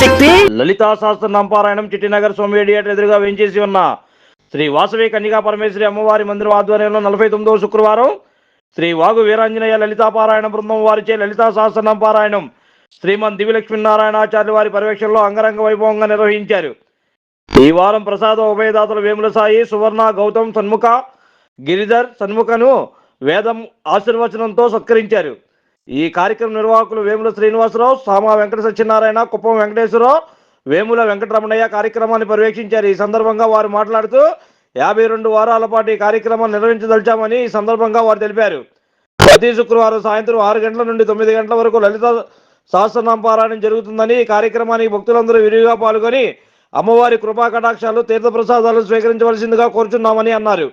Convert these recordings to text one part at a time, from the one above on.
శక్తి? లలితా శాస్త్ర నంపారాయణం చిట్టినగర్ సోమియేడియట్ ఎదురుగా వేయించేసి ఉన్న శ్రీ వాసవి కన్యకా పరమేశ్వరి అమ్మవారి మందిరం ఆధ్వర్యంలో నలభై తొమ్మిదవ శుక్రవారం శ్రీ వాగు వీరాంజనేయ లలితాపారాయణ బృందం వారిచే లలితా సహస్రనామ పారాయణం శ్రీమన్ దివ్యలక్ష్మీనారాయణాచార్య వారి పర్యవేక్షణలో అంగరంగ వైభవంగా నిర్వహించారు. ఈ వారం ప్రసాద ఉభయదాతలు వేముల సాయి సువర్ణ గౌతమ్ సన్ముఖ గిరిధర్ సన్ముఖను వేదం ఆశీర్వచనంతో సత్కరించారు. ఈ కార్యక్రమ నిర్వాహకులు వేముల శ్రీనివాసరావు సామా వెంకట సత్యనారాయణ కుప్పం వెంకటేశ్వరరావు వేముల వెంకటరమణయ్య కార్యక్రమాన్ని పర్యవేక్షించారు. ఈ సందర్భంగా వారు మాట్లాడుతూ యాభై రెండు వారాల పాటు ఈ కార్యక్రమాన్ని నిర్వహించదలిచామని ఈ సందర్భంగా వారు తెలిపారు. ప్రతి శుక్రవారం సాయంత్రం ఆరు గంటల నుండి తొమ్మిది గంటల వరకు లలిత సహస్రనామ పారాయణం జరుగుతుందని ఈ కార్యక్రమానికి భక్తులందరూ విరివిగా పాల్గొని అమ్మవారి కృపా కటాక్షాలు తీర్థప్రసాదాలు స్వీకరించవలసిందిగా కోరుచున్నామని అన్నారు.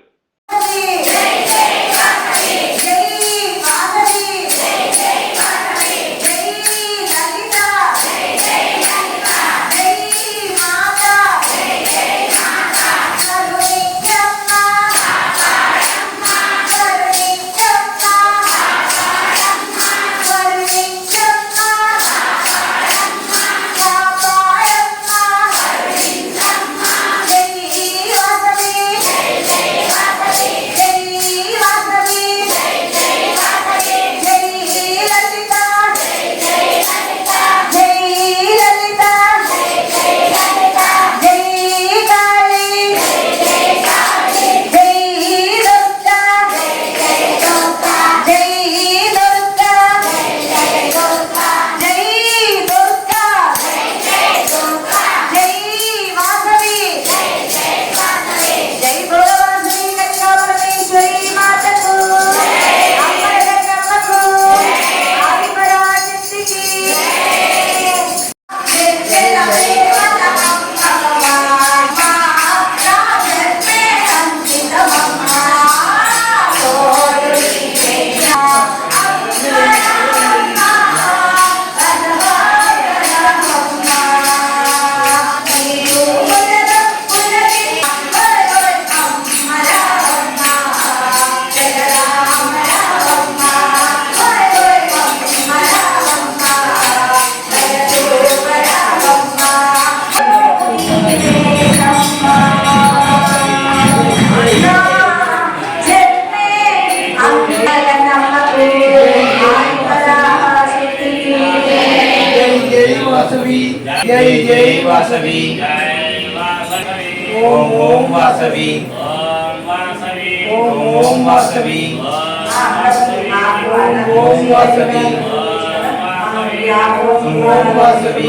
వాసవి జై జై వాసవి ఓం ఓం వాసవి ఓం ఓం వాసవి ఓం ఓం వాసవి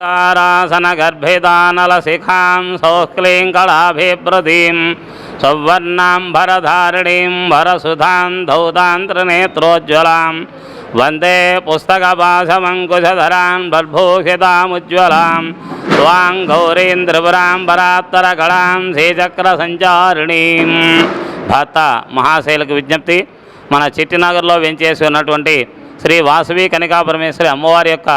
ारासनगर्भिदानलशिखां सौक्लीङ्कलाभिप्रदीं सौवर्णाम्बरधारिणीं भरसुधां धौतान्त्रनेत्रोज्ज्वलां वन्दे पुस्तकपाशमङ्कुशधरां बल्भूषितामुज्ज्वलां त्वां गौरीन्द्रपुरां परात्तरकलां శ్రీచక్రసంచారిణీం భర్త మహాశైలకు విజ్ఞప్తి మన చిట్టినగర్లో వెంచేసి ఉన్నటువంటి శ్రీ వాసవి కనికా పరమేశ్వరి అమ్మవారి యొక్క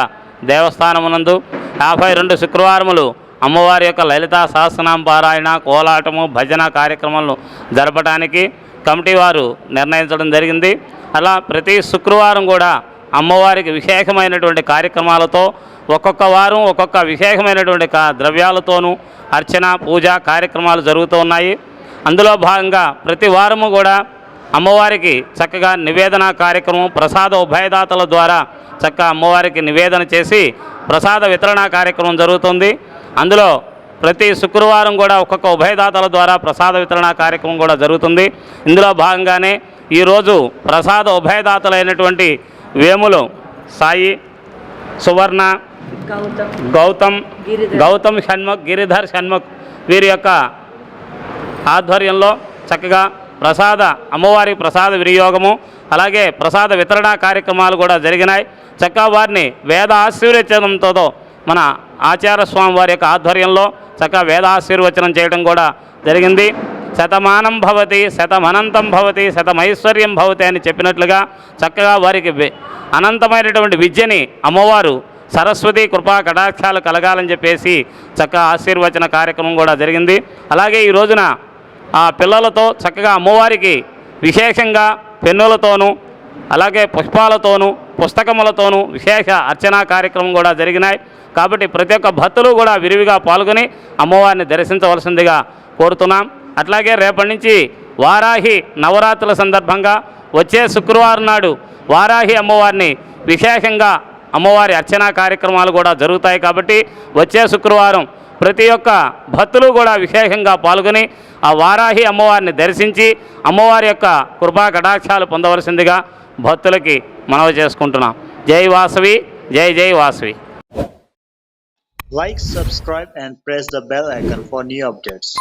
దేవస్థానమునందు యాభై రెండు శుక్రవారములు అమ్మవారి యొక్క లలితా సహస్రనామ పారాయణ కోలాటము భజన కార్యక్రమాలను జరపడానికి కమిటీ వారు నిర్ణయించడం జరిగింది. అలా ప్రతి శుక్రవారం కూడా అమ్మవారికి విశేషమైనటువంటి కార్యక్రమాలతో ఒక్కొక్క వారం ఒక్కొక్క విశేషమైనటువంటి ద్రవ్యాలతోనూ అర్చన పూజ కార్యక్రమాలు జరుగుతూ ఉన్నాయి. అందులో భాగంగా ప్రతి వారము కూడా అమ్మవారికి చక్కగా నివేదన కార్యక్రమం ప్రసాద ఉభయదాతల ద్వారా చక్కగా అమ్మవారికి నివేదన చేసి ప్రసాద వితరణ కార్యక్రమం జరుగుతుంది. అందులో ప్రతి శుక్రవారం కూడా ఒక్కొక్క ఉభయదాతల ద్వారా ప్రసాద వితరణ కార్యక్రమం కూడా జరుగుతుంది. ఇందులో భాగంగానే ఈరోజు ప్రసాద ఉభయదాతలైనటువంటి వేములు సాయి సువర్ణ గౌతమ్ గౌతమ్ షణ్ముఖ్ గిరిధర్ షణ్ముఖ్ వీరి యొక్క ఆధ్వర్యంలో చక్కగా ప్రసాద అమ్మవారి ప్రసాద వినియోగము అలాగే ప్రసాద వితరణ కార్యక్రమాలు కూడా జరిగినాయి. చక్కగా వారిని వేద ఆశీర్వచనంతో మన ఆచార్య స్వామి వారి యొక్క ఆధ్వర్యంలో చక్కగా వేద ఆశీర్వచనం చేయడం కూడా జరిగింది. శతమానం భవతి శతమనంతం భవతి శతమైశ్వర్యం భవతి అని చెప్పినట్లుగా చక్కగా వారికి అనంతమైనటువంటి విద్యని అమ్మవారు సరస్వతి కృపా కటాక్షాలు కలగాలని చెప్పేసి చక్కగా ఆశీర్వచన కార్యక్రమం కూడా జరిగింది. అలాగే ఈ రోజున ఆ పిల్లలతో చక్కగా అమ్మవారికి విశేషంగా పెన్నులతోనూ అలాగే పుష్పాలతోనూ పుస్తకములతోనూ విశేష అర్చనా కార్యక్రమం కూడా జరిగినాయి. కాబట్టి ప్రతి ఒక్క భక్తులు కూడా విరివిగా పాల్గొని అమ్మవారిని దర్శించవలసిందిగా కోరుతున్నాం. అట్లాగే రేపటి నుంచి వారాహి నవరాత్రుల సందర్భంగా వచ్చే శుక్రవారం నాడు వారాహి అమ్మవారిని విశేషంగా అమ్మవారి అర్చనా కార్యక్రమాలు కూడా జరుగుతాయి. కాబట్టి వచ్చే శుక్రవారం ప్రతి ఒక్క భక్తులు కూడా విశేషంగా పాల్గొని ఆ వారాహి అమ్మవారిని దర్శించి అమ్మవారి యొక్క కృపా కటాక్షాలు పొందవలసిందిగా భక్తులకి మనవి చేసుకుంటున్నాం. జై వాసవి జై జై Vasavi. Like subscribe and press the bell icon for new updates